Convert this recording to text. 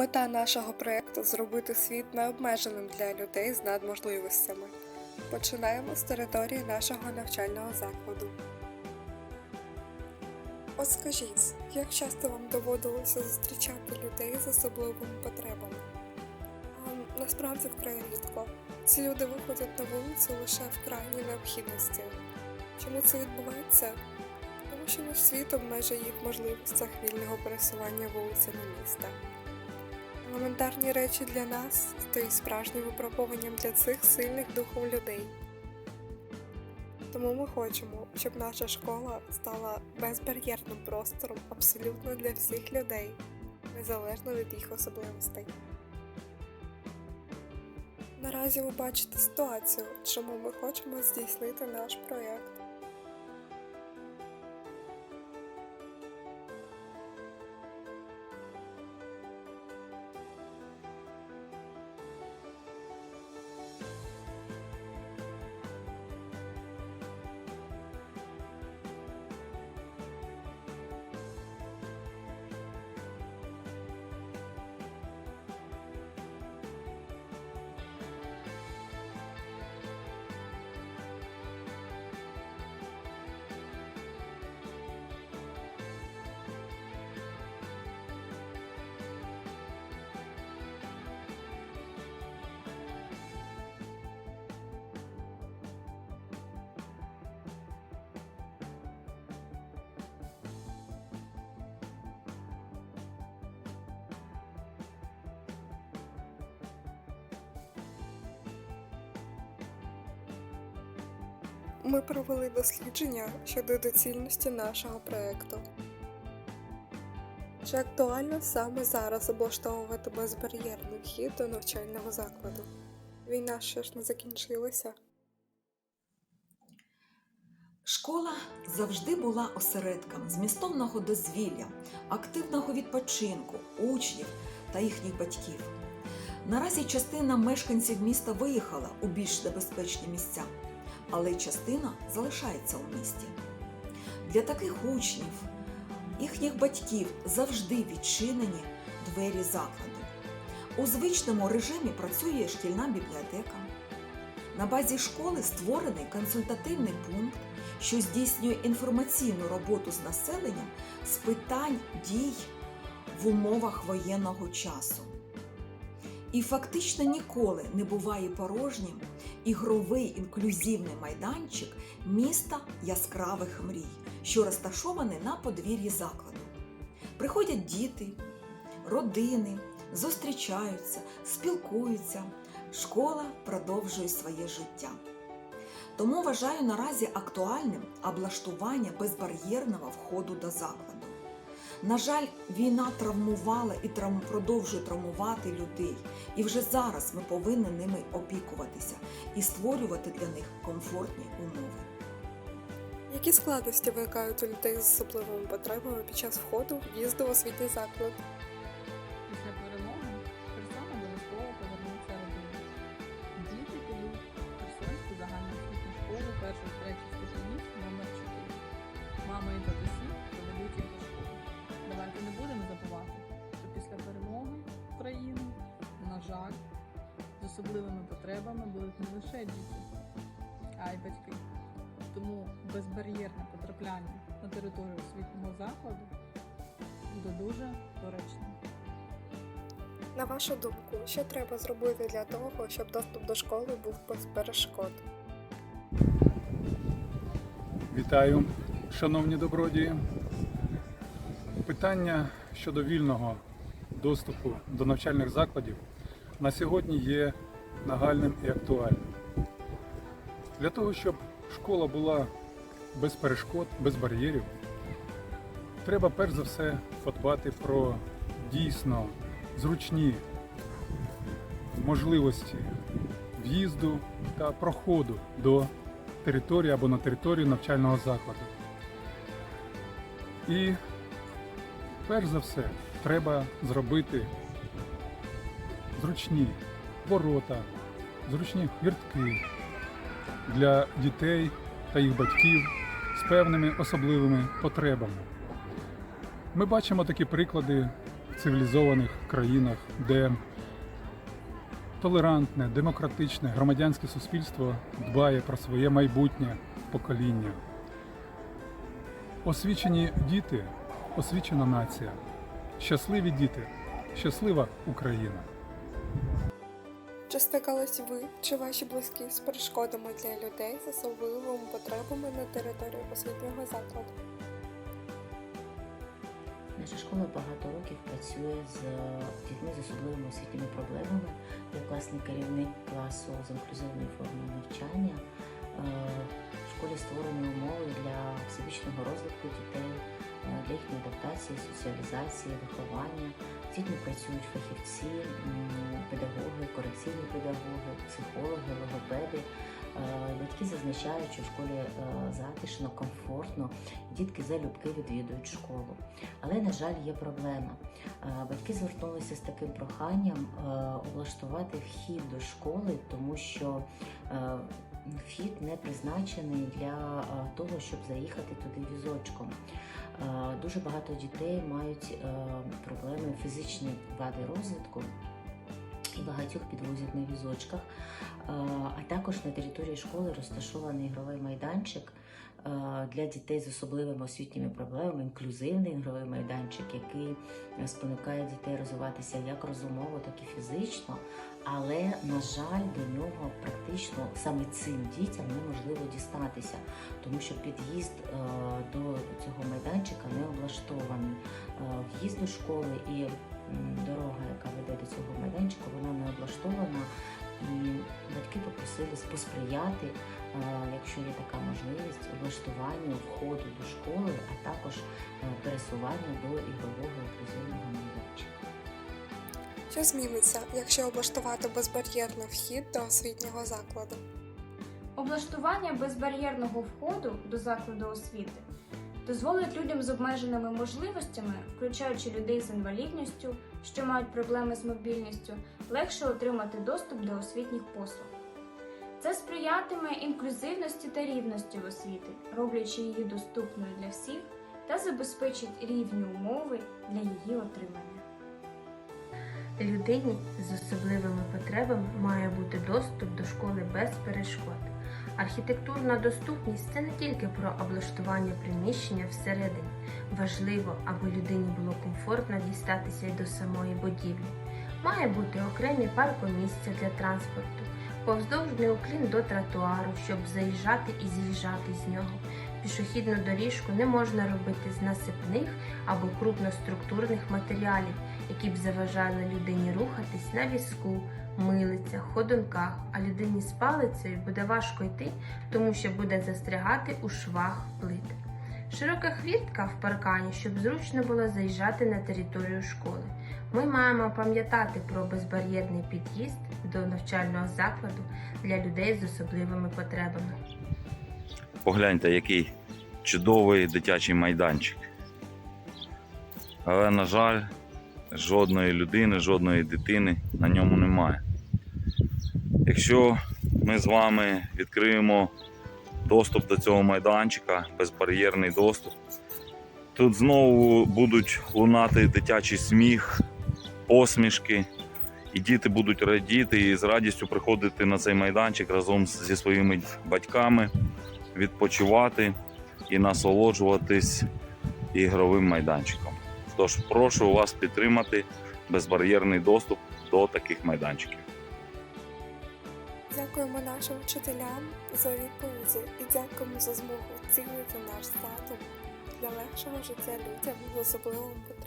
Мета нашого проєкту зробити світ необмеженим для людей з надможливостями. Починаємо з території нашого навчального закладу. От скажіть, як часто вам доводилося зустрічати людей з особливими потребами? А, насправді вкрай рідко. Ці люди виходять на вулицю лише в крайній необхідності. Чому це відбувається? Тому що наш світ обмежує їх можливостях вільного пересування вулицями міста. Елементарні речі для нас стають справжнім випробуванням для цих сильних духом людей. Тому ми хочемо, щоб наша школа стала безбар'єрним простором абсолютно для всіх людей, незалежно від їх особливостей. Наразі ви бачите ситуацію, чому ми хочемо здійснити наш проєкт. Ми провели дослідження щодо доцільності нашого проєкту. Чи актуально саме зараз облаштовувати безбар'єрний вхід до навчального закладу? Війна ще ж не закінчилася. Школа завжди була осередком змістовного дозвілля, активного відпочинку, учнів та їхніх батьків. Наразі частина мешканців міста виїхала у більш небезпечні місця, але частина залишається у місті. Для таких учнів, їхніх батьків завжди відчинені двері закладу. У звичному режимі працює шкільна бібліотека. На базі школи створений консультативний пункт, що здійснює інформаційну роботу з населенням з питань дій в умовах воєнного часу. І фактично ніколи не буває порожнім ігровий інклюзивний майданчик міста яскравих мрій, що розташований на подвір'ї закладу. Приходять діти, родини, зустрічаються, спілкуються. Школа продовжує своє життя. Тому вважаю наразі актуальним облаштування безбар'єрного входу до закладу. На жаль, війна травмувала і травм... продовжує травмувати людей, і вже зараз ми повинні ними опікуватися і створювати для них комфортні умови. Які складності виникають у людей з особливими потребами під час входу в'їзду в освітній заклад? Після перемоги Херсон обов'язково повернуться родини. Діти підуть в Херсонську загальноосвітню школу першу жаль, з особливими потребами будуть не лише діти, а й батьки. Тому безбар'єрне потрапляння на територію освітнього закладу буде дуже доречним. На вашу думку, що треба зробити для того, щоб доступ до школи був без перешкод? Вітаю, шановні добродії. Питання щодо вільного доступу до навчальних закладів на сьогодні є нагальним і актуальним. Для того, щоб школа була без перешкод, без бар'єрів, треба перш за все подбати про дійсно зручні можливості в'їзду та проходу до території або на територію навчального закладу. І перш за все треба зробити зручні ворота, зручні хвіртки для дітей та їх батьків з певними особливими потребами. Ми бачимо такі приклади в цивілізованих країнах, де толерантне, демократичне громадянське суспільство дбає про своє майбутнє покоління. Освічені діти, освічена нація. Щасливі діти, щаслива Україна. Чи стикались ви чи ваші близькі з перешкодами для людей з особливими потребами на території освітнього закладу? Наша школа багато років працює з дітьми з особливими освітніми проблемами. Я класний керівник класу з інклюзивною формою навчання. Е, В школі створені умови для всебічного розвитку дітей, е, для їхньої адаптації, соціалізації, виховання. З працюють фахівці, педагоги, корекційні педагоги, психологи, логопеди. Е, Батьки зазначають, що в школі е, затишно, комфортно, дітки залюбки відвідують школу. Але, на жаль, є проблема. Е, Батьки звернулися з таким проханням е, облаштувати вхід до школи, тому що е, вхід не призначений для е, того, щоб заїхати туди візочком. Е, Дуже багато дітей мають е, проблеми фізичні вади розвитку. І багатьох підвозять на візочках. А також на території школи розташований ігровий майданчик для дітей з особливими освітніми проблемами, інклюзивний ігровий майданчик, який спонукає дітей розвиватися як розумово, так і фізично. Але, на жаль, до нього практично саме цим дітям неможливо дістатися, тому що під'їзд е, до цього майданчика не облаштований. Е, В'їзд до школи і дорога, яка веде до цього майданчика, вона не облаштована. І батьки попросили посприяти, е, якщо є така можливість, облаштуванню входу до школи, а також пересування до ігрового інклюзивного. Що зміниться, якщо облаштувати безбар'єрний вхід до освітнього закладу? Облаштування безбар'єрного входу до закладу освіти дозволить людям з обмеженими можливостями, включаючи людей з інвалідністю, що мають проблеми з мобільністю, легше отримати доступ до освітніх послуг. Це сприятиме інклюзивності та рівності в освіти, роблячи її доступною для всіх та забезпечить рівні умови для її отримання. Людині з особливими потребами має бути доступ до школи без перешкод. Архітектурна доступність це не тільки про облаштування приміщення всередині. Важливо, аби людині було комфортно дістатися й до самої будівлі. Має бути окремі паркомісця для транспорту, повздовжний уклін до тротуару, щоб заїжджати і з'їжджати з нього. Пішохідну доріжку не можна робити з насипних або крупноструктурних матеріалів, які б заважали людині рухатись на візку, милицях, ходунках, а людині з палицею буде важко йти, тому що буде застрягати у швах плит. Широка хвіртка в паркані, щоб зручно було заїжджати на територію школи. Ми маємо пам'ятати про безбар'єрний під'їзд до навчального закладу для людей з особливими потребами. Погляньте, який чудовий дитячий майданчик. Але, на жаль, жодної людини, жодної дитини на ньому немає. Якщо ми з вами відкриємо доступ до цього майданчика, безбар'єрний доступ, тут знову будуть лунати дитячий сміх, посмішки, і діти будуть радіти і з радістю приходити на цей майданчик разом зі своїми батьками відпочивати і насолоджуватись ігровим майданчиком. Тож прошу вас підтримати безбар'єрний доступ до таких майданчиків. Дякуємо нашим вчителям за відповіді і дякуємо за змогу цінити наш задум для легшого життя людям потребами.